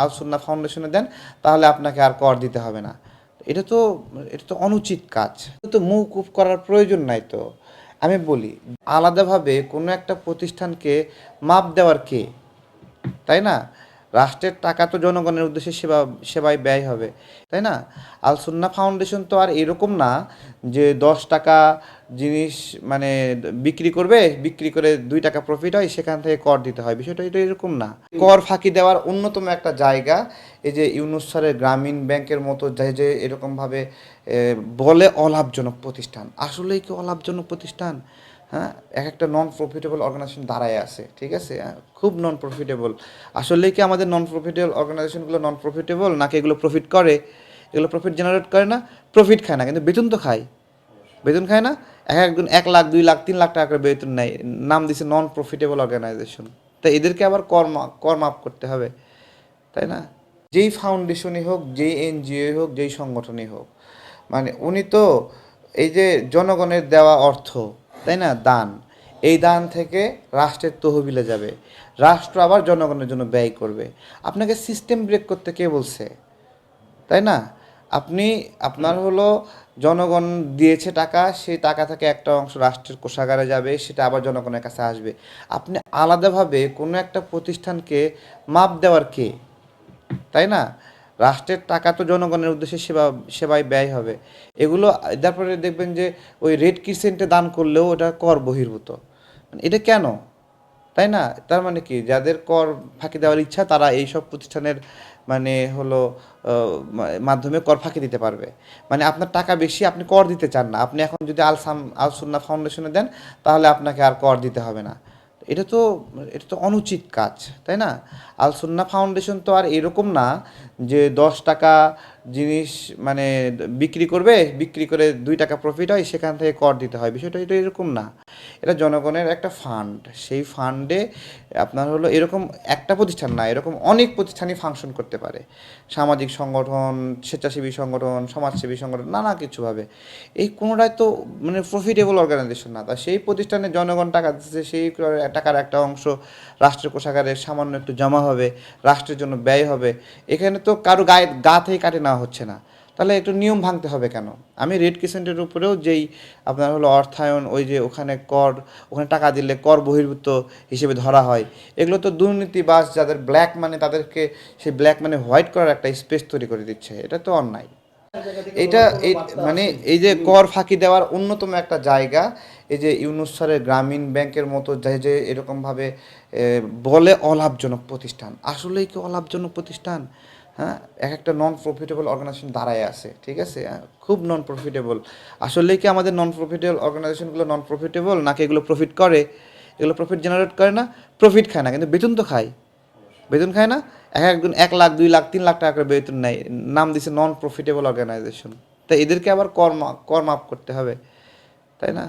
আলসুন্না ফাউন্ডেশনে দেন, তাহলে আপনাকে আর কর দিতে হবে না। এটা তো এটা তো অনুচিত কাজ। তো মৌকুফ করার প্রয়োজন নাই তো। আমি বলি, আলাদাভাবে কোনো একটা প্রতিষ্ঠানকে মাপ দেওয়ার কে? তাই না? রাষ্ট্রের টাকা তো জনগণের উদ্দেশ্যে সেবা, সেবায় ব্যয় হবে। তাই না? আল সুন্না ফাউন্ডেশন তো আর এরকম না যে দশ টাকা জিনিস মানে বিক্রি করবে বিক্রি করে দুই টাকা প্রফিট হয় সেখান থেকে কর দিতে হয়। বিষয়টা এটা এরকম না। কর ফাঁকি দেওয়ার অন্যতম একটা জায়গা এই যে ইউনুস স্যারের গ্রামীণ ব্যাংকের মতো যে যে এরকমভাবে বলে অলাভজনক প্রতিষ্ঠান। আসলেই কি অলাভজনক প্রতিষ্ঠান? হ্যাঁ? এক একটা নন প্রফিটেবল অর্গানাইজেশন দাঁড়ায় আছে ঠিক আছে? হ্যাঁ, খুব নন প্রফিটেবল আসলে কি আমাদের নন প্রফিটেবল অর্গানাইজেশনগুলো নন প্রফিটেবল নাকি এগুলো প্রফিট করে? এগুলো প্রফিট জেনারেট করে না? প্রফিট খায় না কিন্তু বেতন তো খায়। বেতন খায় না? এক একজন এক লাখ, দুই লাখ, তিন লাখ টাকা করে বেতন নেয়। নাম দিছে নন প্রফিটেবল অর্গানাইজেশন তা এদেরকে আবার কর মা- কর মাপ করতে হবে, তাই না? যেই ফাউন্ডেশনই হোক, যেই এনজিও হোক, যেই সংগঠনই হোক মানে উনি তো এই যে জনগণের দেওয়া অর্থ, তাই না? দান। এই দান থেকে রাষ্ট্রের তহবিলে যাবে। রাষ্ট্র আবার জনগণের জন্য ব্যয় করবে। আপনাকে সিস্টেম ব্রেক করতে কে বলছে? তাই না? আপনি, আপনার হলো জনগণ দিয়েছে টাকা, সেই টাকা থেকে একটা অংশ রাষ্ট্রের কোষাগারে যাবে, সেটা আবার জনগণের কাছে আসবে। আপনি আলাদাভাবে কোনো একটা প্রতিষ্ঠানকে মাপ দেওয়ার কে? তাই না? রাষ্ট্রের টাকা তো জনগণের উদ্দেশ্যে সেবা সেবায় ব্যয় হবে। এগুলো, তারপরে দেখবেন যে ওই রেড কিসেন্টে দান করলেও ওটা কর বহির্ভূত। মানে এটা কেন? তাই না? তার মানে কি? যাদের কর ফাঁকি দেওয়ার ইচ্ছা, তারা এই সব প্রতিষ্ঠানের মানে হলো মাধ্যমে কর ফাঁকি দিতে পারবে। মানে আপনার টাকা বেশি, আপনি কর দিতে চান না। আপনি এখন যদি আলসাম আলসুন্না ফাউন্ডেশনে দেন, তাহলে আপনাকে আর কর দিতে হবে না। এটা তো এটা তো অনুচিত কাজ, তাই না? আলসুন্না ফাউন্ডেশন তো আর এরকম না যে দশ টাকা জিনিস মানে বিক্রি করবে, বিক্রি করে দুই টাকা প্রফিট হয়, সেখান থেকে কর দিতে হয়। বিষয়টা এটা এরকম না। এটা জনগণের একটা ফান্ড সেই ফান্ডে আপনার হলো এরকম একটা প্রতিষ্ঠান না, এরকম অনেক প্রতিষ্ঠানই ফাংশন করতে পারে। সামাজিক সংগঠন, স্বেচ্ছাসেবী সংগঠন, সমাজসেবী সংগঠন, নানা কিছুভাবে। এই কোনোটাই তো মানে প্রফিটেবল অর্গানাইজেশন না। তা সেই প্রতিষ্ঠানে জনগণ টাকা দিচ্ছে সেই টাকার একটা অংশ রাষ্ট্রের কোষাগারে সামান্য একটু জমা হবে, রাষ্ট্রের জন্য ব্যয় হবে। এখানে তো কারও গায়ে গা থেকে কাটে নেওয়া হচ্ছে না। তাহলে একটু নিয়ম ভাঙতে হবে কেন? আমি রেড ক্রিসেন্টের উপরেও যেই আপনার হলো অর্থায়ন, ওই যে ওখানে কর, ওখানে টাকা দিলে কর বহির্ভূত হিসেবে ধরা হয়, এগুলো তো দুর্নীতিবাজ যাদের ব্ল্যাক মানে তাদেরকে সেই ব্ল্যাক মানে হোয়াইট করার একটা স্পেস তৈরি করে দিচ্ছে, এটা তো অন্যায়। এটা এই মানে এই যে কর ফাঁকি দেওয়ার অন্যতম একটা জায়গা, এই যে ইউনুস স্যারের গ্রামীণ ব্যাংকের মতো যে যে এরকমভাবে বলে অলাভজনক প্রতিষ্ঠান। আসলেই কি অলাভজনক প্রতিষ্ঠান? হ্যাঁ এক একটা নন প্রফিটেবল অর্গানাইজেশন দাঁড়ায় আছে ঠিক আছে? হ্যাঁ, খুব নন প্রফিটেবল আসলে কি আমাদের নন প্রফিটেবল অর্গানাইজেশনগুলো নন প্রফিটেবল নাকি এগুলো প্রফিট করে? এগুলো প্রফিট জেনারেট করে না? প্রফিট খায় না কিন্তু বেতন তো খায়। বেতন খায় না? এক একজন এক লাখ দুই লাখ তিন লাখ টাকা করে বেতন নেয়। নাম দিছে নন প্রফিটেবল অর্গানাইজেশন তা এদেরকে আবার কর কর মাপ করতে হবে তাই না?